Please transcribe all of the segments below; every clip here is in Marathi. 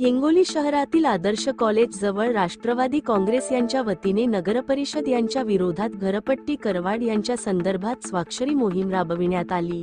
हिंगोली शहरातील आदर्श कॉलेज जवळ राष्ट्रवादी काँग्रेस यांच्या वतीने नगरपरिषद यांच्या विरोधात घरपट्टी करवाड यांच्या संदर्भात स्वाक्षरी मोहीम राबविण्यात आली.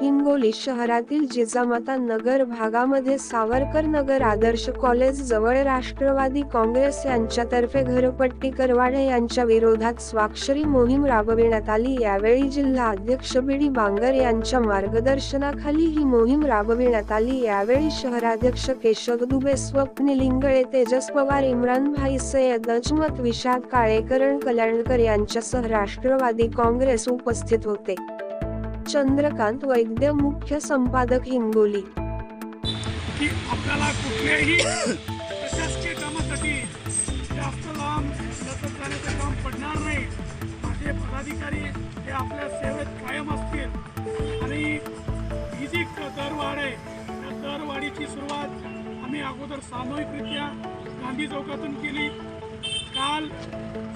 हिंगोली शहरातील जिजामाता नगर भागामध्ये सावरकर नगर आदर्श कॉलेज जवळ राष्ट्रवादी काँग्रेस यांच्यातर्फे घरपट्टी करवाडे यांच्या विरोधात स्वाक्षरी मोहीम राबविण्यात आली. यावेळी जिल्हा अध्यक्ष बीडी बांगर यांच्या मार्गदर्शनाखाली ही मोहीम राबविण्यात आली. यावेळी शहराध्यक्ष केशव दुबे स्वप्निलिंगळे तेजस पवार इम्रान भाई सय्यद अजमत विषाद काळेकरण कल्याणकर यांच्यासह राष्ट्रवादी काँग्रेस उपस्थित होते. चंद्रकांत वैद्य मुख्य संपादक हिंगोली. की आपल्याला कुठल्याही प्रशासकीय कामासाठी जास्त लांब लचक जाण्याचं काम पडणार नाही. माझे पदाधिकारी हे आपल्या सेवेत कायम असतील. आणि ही जी दरवाढ आहे त्या दरवाढीची सुरुवात आम्ही अगोदर सामूहिकरित्या गांधी चौकातून केली. काल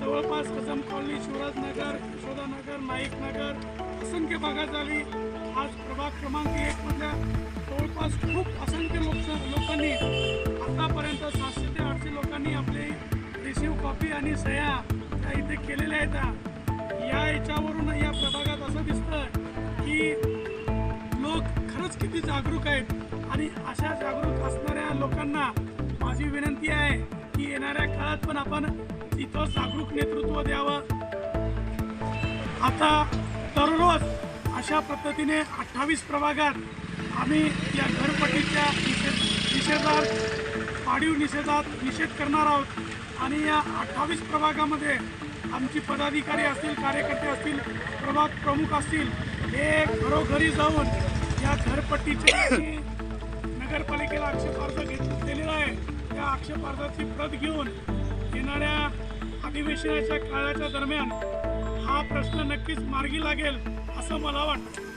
जवळपास हजम कॉलनी शिवराजनगर यशोदानगर नाईकनगर असंख्य भागात झाली. आज प्रभाग क्रमांक एक मधल्या जवळपास खूप असंख्य लोक लोकांनी आतापर्यंत सातशे ते आठशे लोकांनी आपले रिसिव्ह कॉपी आणि सह्या त्या इथे केलेल्या आहेत. या याच्यावरून या प्रभागात असं दिसतं की लोक खरंच किती जागरूक आहेत आणि अशा जागरूक असणाऱ्या लोकांना माझी विनंती आहे येणाऱ्या काळात पण आपण इथं जागरूक नेतृत्व द्यावं. आता दररोज अशा पद्धतीने अठ्ठावीस प्रभागात आम्ही या घरपट्टीच्या निषेध निषेधात पाडीव निषेधात निषेध करणार आहोत. आणि या अठ्ठावीस प्रभागामध्ये आमची पदाधिकारी असतील कार्यकर्ते असतील प्रभाग प्रमुख असतील हे घरोघरी जाऊन या घरपट्टीचे नगरपालिकेला आक्षेपार्ज घेत दिलेला आहे. या आक्षेपार्जाची प्रत घेऊन येणाऱ्या अधिवेशनाच्या काळाच्या दरम्यान हा प्रश्न नक्कीच मार्गी लागेल असं मला वाटतं.